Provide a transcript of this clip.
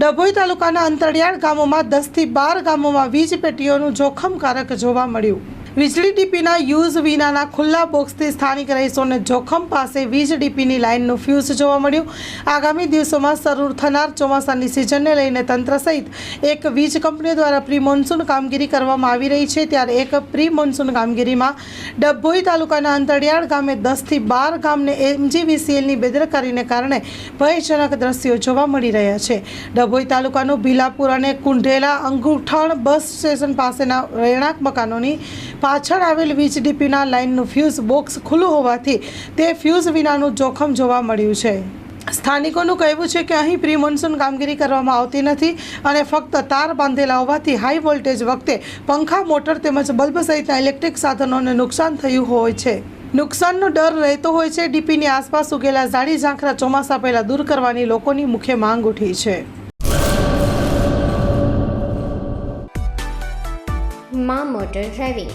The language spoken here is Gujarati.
ડભોઈ તાલુકાના અંતરિયાળ ગામોમાં દસથી બાર ગામોમાં વીજ પેટીઓનું જોખમકારક જોવા મળ્યું. વીજળી ડીપીના યુઝ વિનાના ખુલ્લા બોક્સથી સ્થાનિક રહીશોને જોખમ પાસે વીજ ડીપીની લાઇનનું ફ્યુઝ જોવા મળ્યું. આગામી દિવસોમાં શરૂ થનાર ચોમાસાની સિઝનને લઈને તંત્ર સહિત એક વીજ કંપનીઓ દ્વારા પ્રી મોન્સૂન કામગીરી કરવામાં આવી રહી છે. ત્યારે એક પ્રી મોન્સૂન કામગીરીમાં ડભોઈ તાલુકાના અંતરિયાળ ગામે દસથી બાર ગામને એમજીવીસીએલની બેદરકારીને કારણે ભયજનક દ્રશ્યો જોવા મળી રહ્યા છે. ડભોઈ તાલુકાનું ભીલાપુર અને કુંઢેલા અંગુઠણ બસ સ્ટેશન પાસેના રહેણાંક મકાનોની પાછળ આવેલ વીજ ડીપીના લાઇનનું ફ્યુઝ બોક્સ ખુલ્લું હોવાથી તે ફ્યુઝ વિનાનું જોખમ જોવા મળ્યું છે. સ્થાનિકોનું કહેવું છે કે અહીં પ્રી મોન્સૂન કામગીરી કરવામાં આવતી નથી અને ફક્ત તાર બાંધેલા હોવાથી હાઈ વોલ્ટેજ વખતે પંખા, મોટર તેમજ બલ્બ સહિતના ઇલેક્ટ્રિક સાધનોને નુકસાન થયું હોય છે. નુકસાનનો ડર રહેતો હોય છે. ડીપીની આસપાસ ઉગેલા ઝાડી ઝાંખરા ચોમાસા પહેલાં દૂર કરવાની લોકોની મુખ્ય માંગ ઉઠી છે. મા motor driving